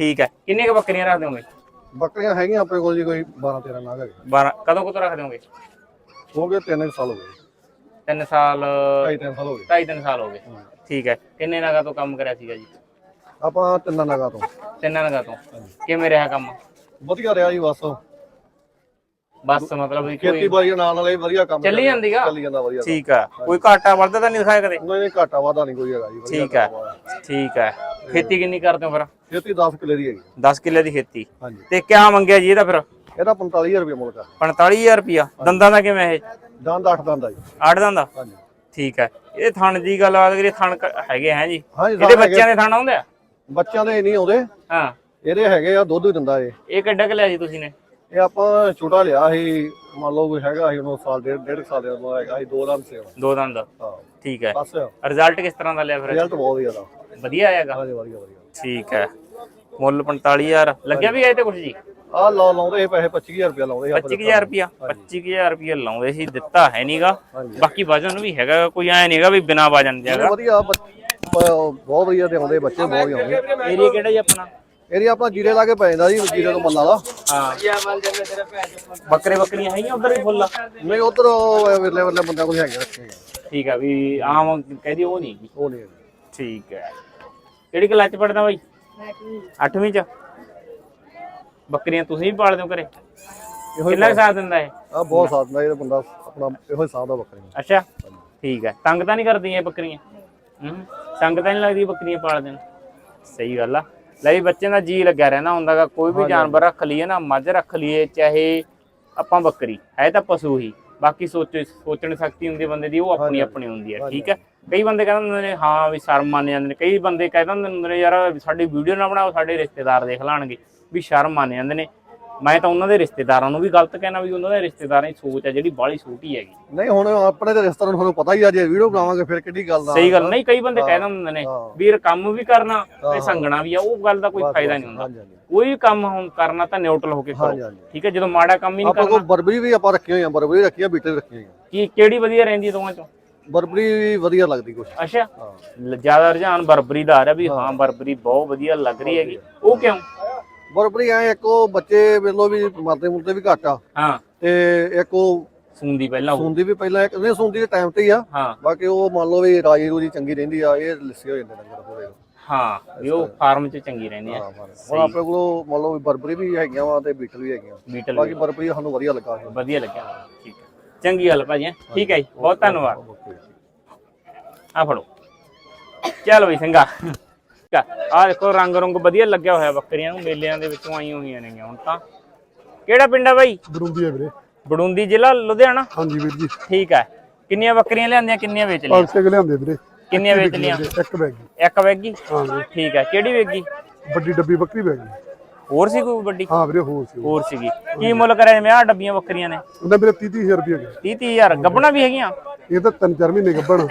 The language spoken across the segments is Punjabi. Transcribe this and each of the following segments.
ਠੀਕ ਹੈ। ਕਿੰਨੇ ਕ ਬੱਕਰੀਆਂ ਰੱਖ ਦਿਓਗੇ ਬੱਕਰੀਆਂ ਹੈਗੀਆਂ ਆਪਣੇ ਕੋਲ ਜੀ ਕੋਈ 12 13 ਨਾਗ ਹੈਗੇ। 12 ਕਦੋਂ ਕਦੋਂ ਰੱਖ ਦਿਓਗੇ ਹੋ ਗਏ 3 ਸਾਲ ਹੋ ਗਏ। 3 ਸਾਲ ਢਾਈ ਤਿੰਨ ਸਾਲ ਹੋ ਗਏ। 2.5 3 ਸਾਲ ਹੋ ਗਏ। ਠੀਕ ਹੈ। ਕਿੰਨੇ ਨਗਾ ਤੋਂ ਕੰਮ ਕਰਿਆ ਸੀਗਾ ਜੀ? ਆਪਾਂ ਤਿੰਨਾਂ ਨਾਗਾਂ ਤੋਂ। ਤਿੰਨਾਂ ਨਗਾ ਤੋਂ। ਕਿਵੇਂ ਰਿਹਾ ਕੰਮ? ਵਧੀਆ ਰਿਹਾ ਜੀ ਬਸ। ਬਸ ਮਤਲਬ ਵੀ ਕੋਈ ਖੇਤੀਬਾੜੀ ਨਾਲ ਨਾਲੇ ਵਧੀਆ ਕੰਮ ਚੱਲੀ ਚੱਲਿਆ। ਜਾਂਦੀ ਗਾ? ਚੱਲੀ ਜਾਂਦਾ ਵਧੀਆ ਠੀਕ ਆ ਕੋਈ ਘਾਟਾ ਵੱਧਦਾ ਤਾਂ ਨਹੀਂ ਦਿਖਾਇਆ ਕਦੇ? ਨਹੀਂ ਨਹੀਂ ਘਾਟਾ ਵਾਧਾ ਨਹੀਂ ਕੋਈ ਹੈਗਾ ਜੀ ਠੀਕ ਆ। ਠੀਕ ਹੈ। ਖੇਤੀ ਕਿੰਨੀ ਕਰਦੇ ਹੋ ਫਿਰ? ਖੇਤੀ 10 ਕਿੱਲੇ ਦੀ ਹੈਗੀ। 10 ਕਿੱਲੇ ਦੀ ਖੇਤੀ। ਹਾਂਜੀ। ਤੇ ਕਿਆ ਮੰਗਿਆ ਜੀ ਇਹਦਾ ਫਿਰ? ਇਹਦਾ 45000 ਰੁਪਏ ਮੁੱਲ ਕਰ। 45000 ਰੁਪਿਆ ਦੰਦਾਂ ਦਾ ਕਿਵੇਂ ਇਹ? ਦੰਦ 8 ਦੰਦ ਆ ਜੀ। ਅੱਠ ਦੰਦ ਹਾਂਜੀ। ਠੀਕ ਹੈ ਇਹ ਥਣ ਦੀ ਗੱਲ ਬਾਤ ਕਰੀਏ ਥਣ ਹੈਗੇ ਹੈ ਜੀ। ਇਹਦੇ ਬੱਚਿਆਂ ਦੇ ਥਣ ਆਉਂਦੇ ਆ? ਬੱਚਿਆਂ ਦੇ ਨਹੀਂ ਆਉਂਦੇ। ਹਾਂ। ਇਹਦੇ ਹੈਗੇ ਆ ਦੁੱਧ ਹੀ ਦਿੰਦਾ ਇਹ। ਇਹ ਕਿੱਡਾ ਕੁ ਲਿਆ ਜੀ ਤੁਸੀਂ ਨੇ? ਇਹ ਆਪਾਂ ਛੋਟਾ ਲਿਆ ਸੀ ਮੰਨ ਲਓ ਕੋਈ ਹੈਗਾ ਸੀ ਉਹਨੂੰ ਸਾਲ ਡੇਢ ਡੇਢ ਕੁ ਸਾਲ ਦਾ ਉਹਦਾ ਹੈਗਾ ਸੀ ਦੋ ਦੰਦ ਸੀ ਉਹ। ਦੋ ਦੰਦ ਹਾਂ। ਠੀਕ ਹੈ। ਬਸ। ਰਿਜ਼ਲਟ ਕਿਸ ਤਰ੍ਹਾਂ ਦਾ ਲਿਆ ਫਿਰ? ਰਿਜ਼ਲਟ ਬਹੁਤ ਵਧੀਆ ਦਾ। ਵਧੀਆ ਆਏਗਾ ਹਾਂਜੀ ਵਧੀਆ ਵਧੀਆ। ਠੀਕ ਹੈ। ਮੁੱਲ 45000 ਲੱਗਿਆ ਵੀ ਆਏ ਤੇ ਕੁਝ ਜੀ? ਆ ਲਾ ਲਾਉਂਦੇ ਇਹ ਪੈਸੇ 25000 ਰੁਪਏ ਲਾਉਂਦੇ ਸੀ ਆਪਾਂ 25000 ਰੁਪਿਆ 25000 ਰੁਪਿਆ ਲਾਉਂਦੇ ਸੀ ਦਿੱਤਾ ਹੈ ਨਹੀਂਗਾ ਹਾਂਜੀ। ਬਾਕੀ ਵਜਨ ਵੀ ਹੈਗਾ ਕੋਈ ਐ ਨਹੀਂਗਾ ਵੀ ਬਿਨਾ ਵਜਨ ਦੇ ਹੈਗਾ। ਵਧੀਆ ਬੱਚ- ਬ- ਬਹੁਤ ਵਧੀਆ ਤੇ ਆਉਂਦੇ ਬੱਚੇ ਬਹੁਤ ਹੀ ਆਉਂਦੇ। ਏਰੀਆ ਕਿਹੜਾ ਜੀ ਆਪਣਾ? ਏਰੀਆ ਆਪਣਾ ਜੀਰੇ ਲਾ ਕੇ ਪੈ ਜਾਂਦਾ ਜੀ ਜੀਰੇ ਤੋਂ ਮੱਲਾ ਦਾ। ਹਾਂ। ਬੱਕਰੇ ਬੱਕਰੀਆਂ ਹੈਗੀਆਂ ਉਧਰ ਵੀ ਫੁੱਲ ਆ? ਨਹੀਂ ਉਧਰ ਵਿਰਲੇ ਵਿਰਲੇ ਬੰਦਿਆਂ ਕੋਲ ਹੈਗੇ ਰੱਖੇ ਆ। ਠੀਕ ਆ ਵੀ ਆਮ ਕਹਦੀ ਉਹ ਨਹੀਂ। ਉਹ ਨਹੀਂ ਹੈਗੇ। ਠੀਕ ਹੈ ਕਿਹੜੀ ਕਲਾਸ ਚ ਪੜਦਾ ਬਾਈ? 8ਵੀਂ ਚ? ਬੱਕਰੀਆਂ ਤੁਸੀਂ ਵੀ ਪਾਲਦੇ ਹੋ ਘਰੇ? ਇਹੋ ਹੀ ਕਿੰਨਾ ਕੁ ਸਾਥ ਦਿੰਦਾ ਇਹ? ਆ ਬਹੁਤ ਸਾਥ ਦਾ ਇਹ ਬੰਦਾ ਆਪਣਾ ਇਹੋ ਹੀ ਸਾਥ ਦਾ ਬੱਕਰੀ। ਅੱਛਾ। ਠੀਕ ਹੈ ਤੰਗ ਤਾਂ ਨਹੀਂ ਕਰਦੀਆਂ ਇਹ ਬੱਕਰੀਆਂ? ਹੂੰ। ਤੰਗ ਤਾਂ ਨਹੀਂ ਲੱਗਦੀ ਬੱਕਰੀਆਂ ਪਾਲਦੇ ਨੂੰ? ਸਹੀ ਗੱਲ ਆ। ਲੈ ਵੀ ਬੱਚੇ ਦਾ ਜੀ ਲੱਗਿਆ ਰਹਿੰਦਾ ਹੁੰਦਾਗਾ ਕੋਈ ਵੀ ਜਾਨਵਰ ਰੱਖ ਲਈਏ ਨਾ ਮੱਝ ਰੱਖ ਲਈਏ ਚਾਹੇ ਆਪਾਂ ਬੱਕਰੀ ਹੈ ਤਾਂ ਪਸ਼ੂ ਹੀ ਬਾਕੀ ਸੋਚ ਸੋਚਣ ਸ਼ਕਤੀ ਹੁੰਦੀ ਬੰਦੇ ਦੀ ਉਹ ਆਪਣੀ ਆਪਣੀ ਹੁੰਦੀ ਹੈ ਠੀਕ ਹੈ? ਕਈ ਬੰਦੇ ਕਹਿੰਦੇ ਹੁੰਦੇ ਨੇ ਹਾਂ ਵੀ ਸ਼ਰਮ ਮੰਨ ਜਾਂਦੇ ਨੇ ਕਈ ਬੰਦੇ ਕਹਿ ਦਿੰਦੇ ਹੁੰਦੇ ਨੇ ਯਾਰ ਸਾਡੀ ਵੀਡੀਓ ਨਾ ਬਣਾਓ ਸਾਡੇ ਰਿਸ਼ਤੇਦਾਰ ਦੇਖ ਲਾਣਗੇ ਵੀ ਸ਼ਰਮ ਮੰਨ ਜਾਂਦੇ ਨੇ। ਮੈਂ ਤਾਂ ਉਹਨਾਂ ਦੇ ਰਿਸ਼ਤੇਦਾਰਾਂ ਨੂੰ ਵੀ ਗਲਤ ਕਹਿਣਾ ਵੀ ਉਹਨਾਂ ਦੇ ਰਿਸ਼ਤੇਦਾਰਾਂ ਦੀ ਸੋਚ ਹੈ ਜਿਹੜੀ ਬਾਹਲੀ ਛੋਟੀ ਹੈਗੀ। ਨਹੀਂ ਹੁਣ ਆਪਣੇ ਤੇ ਰਿਸ਼ਤੇਦਾਰਾਂ ਨੂੰ ਤੁਹਾਨੂੰ ਪਤਾ ਹੀ ਆ ਜੇ ਵੀਡੀਓ ਬਣਾਵਾਂਗੇ ਫਿਰ ਕਿੱਡੀ ਗੱਲ ਦਾ ਸਹੀ ਗੱਲ ਨਹੀਂ ਕਈ ਬੰਦੇ ਕਹਿ ਦਿੰਦੇ ਨੇ। ਵੀਰ ਕੰਮ ਵੀ ਕਰਨਾ ਤੇ ਸੰਗਣਾ ਵੀ ਆ ਉਹ ਗੱਲ ਦਾ ਕੋਈ ਫਾਇਦਾ ਨਹੀਂ ਹੁੰਦਾ। ਕੋਈ ਕੰਮ ਹੁਣ ਕਰਨਾ ਤਾਂ ਨਿਊਟਰਲ ਹੋ ਕੇ ਕਰੋ। ਠੀਕ ਹੈ ਜਦੋਂ ਮਾੜਾ ਕੰਮ ਹੀ ਨਹੀਂ ਆਪਾਂ ਕਰਨਾ। ਕੋਲ ਬਰਬਰੀ ਵੀ ਆਪਾਂ ਰੱਖੀ ਹੋਈ ਆ ਬਰਬਰੀ ਰੱਖੀ ਆ ਬੀਟੇ ਵੀ ਰੱਖੀ ਹੋਈ ਕੀ ਕਿਹੜੀ ਵਧੀਆ ਰਹਿੰਦੀ ਦੋਵਾਂ ਚੋਂ? ਬਰਬਰੀ ਵੀ ਵਧੀਆ ਲੱਗਦੀ ਕੁਛ। ਅੱਛਾ। ਜ਼ਿਆਦਾ ਰੁਝਾਨ ਬਰਬਰੀ ਦਾ ਆ ਰਿਹਾ ਵੀ ਹਾਂ। ਬਰਬਰੀ ਬਹੁਤ ਵਧੀਆ ਲੱਗ ਰਹੀ ਹੈਗੀ। ਉਹ ਕਿਉਂ? ਬਰਬਰੀ ਐ ਇੱਕ ਉਹ ਬੱਚੇ ਵੇਲੋ ਵੀ ਮਰਦੇ ਮੁਰਦੇ ਵੀ ਘੱਟ ਆ। ਹਾਂ। ਤੇ ਇੱਕ ਉਹ ਸੁਣਦੀ ਪਹਿਲਾਂ ਉਹ। ਸੁੰਦੀ ਵੀ ਪਹਿਲਾਂ ਇੱਕ ਨਹੀਂ ਸੁੰਦੀ ਦੇ ਟਾਈਮ ਤੇ ਹੀ ਆ। ਹਾਂ। ਬਾਕੀ ਉਹ ਮੰਨ ਲਓ ਵੀ ਰਾਜੀ ਰੂਜੀ ਚੰਗੀ ਰਹਿੰਦੀ ਆ ਇਹ ਲਿੱਸੇ ਹੋ ਜਾਂਦੇ ਡੰਗਰ ਪੂਰੇ। ਹਾਂ ਵੀ ਉਹ ਫਾਰਮ 'ਚ ਚੰਗੀ ਰਹਿੰਦੀ ਆ। ਹਾਂ ਹੁਣ ਆਪਣੇ ਕੋਲ ਮੰਨ ਲਓ ਵੀ ਬਰਬਰੀ ਵੀ ਹੈਗੀਆਂ ਵਾ ਤੇ ਬੀਟਲ ਵੀ ਹੈਗੀਆਂ। ਬਾਕੀ ਬਰਬਰੀ ਸਾਨੂੰ ਵਧੀਆ ਲੱਗਾ ਵਧੀਆ ਲੱਗਿਆ। ਠੀਕ ਹੈ। ਚੰਗੀ ਗੱਲ ਭਾਜੀ। ਠੀਕ ਹੈ ਜੀ। ਬਹੁਤ ਧੰਨਵਾਦ। ਆ ਫੜੋ। ਚੱਲ ਬਈ ਸਿੰਘਾ ਆ। ਦੇਖੋ ਰੰਗ ਰੰਗ ਵਧੀਆ ਲੱਗਿਆ ਹੋਇਆ ਬੱਕਰੀਆਂ ਨੂੰ ਮੇਲਿਆਂ ਦੇ ਵਿੱਚੋਂ ਆਈਆਂ ਹੋਈਆਂ ਨੇਗੀਆਂ ਹੁਣ ਤਾਂ। ਕਿਹੜਾ ਪਿੰਡ ਆ ਬਾਈ? ਬਰੂੰਦੀ ਹੈ ਵੀਰੇ। ਬੜੂੰਦੀ ਜ਼ਿਲ੍ਹਾ ਲੁਧਿਆਣਾ? ਹਾਂਜੀ ਵੀਰ ਜੀ। ਠੀਕ ਹੈ ਕਿੰਨੀਆਂ ਬੱਕਰੀਆਂ ਲਿਆਂਦੀਆਂ ਕਿੰਨੀਆਂ ਵੇਚ ਲਈਆਂ? 500 ਕਿ ਲਿਆਂਦੇ ਵੀਰੇ। ਕਿੰਨੀਆਂ ਵੇਚ ਲਈਆਂ? ਇੱਕ ਬੈਗ। ਇੱਕ ਵੇਗੀ ਹਾਂਜੀ ਠੀਕ ਹੈ ਕਿਹੜੀ ਵੇਗੀ ਵੱਡੀ ਡੱਬੀ ਬੱਕਰੀ ਬੈਗ। ਹੋਰ ਸੀ ਕੋਈ ਵੱਡੀ? ਹਾਂ ਵੀਰੇ ਹੋਰ ਸੀ। ਹੋਰ ਸੀਗੀ। ਕੀ ਮੁੱਲ ਕਰਿਆ ਜਿਵੇਂ ਆ ਡੱਬੀਆਂ ਬੱਕਰੀਆਂ ਨੇ? ਉਹਦਾ ਵੀਰੇ 30000 ਰੁਪਏ ਗਿਆ 30 30000 ਗੱਬਣਾ ਵੀ ਹੈਗੀਆਂ? ਇਹ ਤਾਂ 3-4 ਮਹੀਨੇ ਗੱਬਣ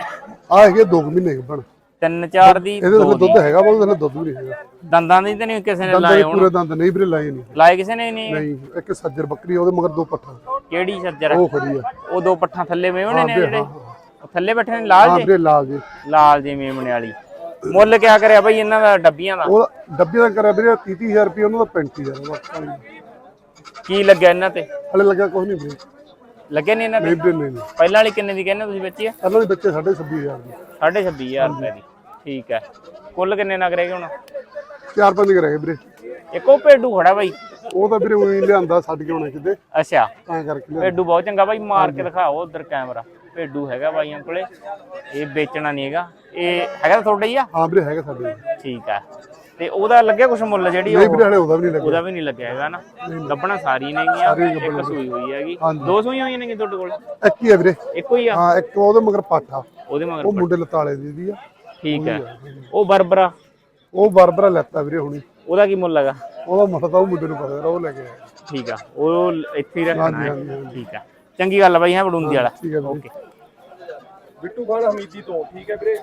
ਆ ਹੈਗੇ 2 ਮਹੀਨੇ ਗੱਬਣ ਤਿੰਨ ਚਾਰ ਦੀ ਇਹਦੇ ਥੱਲੇ ਦੁੱਧ ਹੈਗਾ ਬਹੁਤ ਥੱਲੇ ਦੁੱਧ ਵੀ ਨਹੀਂ ਹੈਗਾ ਦੰਦਾਂ ਦੀ ਤਾਂ ਨਹੀਂ ਕਿਸੇ ਨੇ ਦੰਦਾਂ ਲਾਏ ਦੇ ਹੋਣ। ਪੂਰੇ ਦੰਦ ਨਹੀਂ ਵੀਰੇ ਲਾਏ ਨਹੀਂ। ਲਾਏ ਕਿਸੇ ਨੇ ਨਹੀਂ? ਨਹੀਂ ਇੱਕ ਸੱਜਰ ਬੱਕਰੀ ਆ, ਉਹਦੇ ਮਗਰ ਦੋ ਪੱਠਾ। ਕਿਹੜੀ ਸੱਜਰ ਉਹ ਖੜੀ ਆ। ਉਹ ਦੋ ਪੱਠਾਂ ਥੱਲੇ ਮੇਵਣੇ ਨੇ ਜਿਹੜੇ? ਉਹ ਥੱਲੇ ਬੈਠੇ ਨੇ ਲਾਲ ਜੇ? ਲਾਲ ਜੀ। ਲਾਲ ਜੇ ਮੇਮਣੇ ਵਾਲੀ। ਮੁੱਲ ਕਿਆ ਕਰਿਆ ਬਈ ਇਹਨਾਂ ਦਾ ਡੱਬੀਆਂ ਦਾ? ਉਹ ਡੱਬੇ ਦਾ ਕਰਿਆ ਵੀਰੇ 30000 ਰੁਪਏ ਉਹਨਾਂ ਦਾ 35000 ਬਸ ਕੀ ਲੱਗਿਆ ਇਹਨਾਂ ਤੇ? ਹਲੇ ਲੱਗਾ ਕੁਝ ਨਹੀਂ ਵੀਰੇ। ਲੱਗੇ ਨਹੀਂ ਇਹਨਾਂ ਤੇ? ਨਹੀਂ ਵੀਰੇ ਨਹੀਂ ਨਹੀਂ। ਪਹਿਲਾਂ ਵਾਲੀ ਕਿੰਨੇ ਦੀ ਕਹਿੰਦੇ ਤੁਸੀਂ ਬੱਚੀ ਆ? ਪਹਿਲਾਂ ਦੇ ਬੱਚੇ 26500 ਦੀ। 26500 ਰੁਪਏ ਦੀ। ਠੀਕ ਹੈ। ਕੁੱਲ ਕਿੰਨੇ ਨਗ ਰਹਿ ਗਏ ਹੁਣ? ਚਾਰ ਪੰਜ ਕੁ ਰਹਿ ਗਏ ਵੀਰੇ। ਇੱਕ ਭੇਡੂ ਖੜਾ ਬਾਈ। ਉਹ ਤਾਂ ਵੀਰੇ ਉਹੀ ਲਿਆਂਦਾ ਛੱਡ ਕੇ ਹੋਣਾ ਕਿਤੇ ਅੱਛਾ। ਤਾਂ ਕਰਕੇ ਭੇਡੂ ਬਹੁਤ ਚੰਗਾ ਬਾਈ ਮਾਰ ਕੇ ਦਿਖਾਓ ਉਧਰ ਕੈਮਰਾ। ਭੇਡੂ ਹੈਗਾ ਬਾਈਆਂ ਕੋਲੇ। ਇਹ ਵੇਚਣਾ ਨਹੀਂ ਹੈਗਾ। ਇਹ ਹੈਗਾ ਤੁਹਾਡਾ ਹੀ ਆ? ਹਾਂ ਵੀਰੇ ਹੈਗਾ ਸਾਡੇ। ਠੀਕ ਹੈ ਤੇ ਉਹਦਾ ਲੱਗਿਆ ਕੁਛ ਮੁੱਲ ਜਿਹੜੀ ਨਹੀਂ ਵੀਰੇ ਹਲੇ ਉਹਦਾ ਵੀ ਨਹੀਂ ਲੱਗਾ ਉਹਦਾ ਵੀ ਨਹੀਂ ਲੱਗਿਆ ਹੈਗਾ ਨਾ। ਗੱਬਣਾ ਸਾਰੀ ਨੇਗੀਆਂ ਇੱਕ ਸੂਈ ਹੋਈ ਹੈਗੀ। ਦੋ ਸੂਈਆਂ ਹੋਈਆਂ ਨੇ ਤੁਹਾਡੇ ਕੋਲ? ਇੱਕ ਹੀ ਹੈ ਵੀਰੇ। ਇੱਕੋ ਹੀ ਆ? ਹਾਂ ਇੱਕ ਉਹਦੇ ਮਗਰ ਪਾਠਾ ਉਹਦੇ ਮਗਰ ਉਹ ਮੁੰਡੇ ਲਤਾਲੇ ਦੀ ਦੀ ਆ। ਠੀਕ ਹੈ। ਉਹ ਬਰਬਰਾ? ਉਹ ਬਰਬਰਾ ਲੈਤਾ ਵੀਰੇ ਹੁਣੀ। ਉਹਦਾ ਕੀ ਮੁੱਲ ਹੈਗਾ? ਉਹਦਾ ਮਸਾ ਤਾਂ ਉਹ ਮੁੰਡੇ ਨੂੰ ਪਤਾ ਉਹ ਲੈ ਕੇ ਆਇਆ। ਠੀਕ ਆ ਉਹ ਇੱਥੇ ਹੀ ਰੱਖਣਾ ਹੈ। ਠੀਕ ਆ। ਚੰਗੀ ਗੱਲ ਆ ਬਾਈ ਹੈ ਬੜੂੰਦੀ ਵਾਲਾ। ਓਕੇ। ਬਿੱਟੂ ਖਾਨ ਹਮੀਦੀ ਤੋਂ ਠੀਕ ਹੈ ਵੀਰੇ?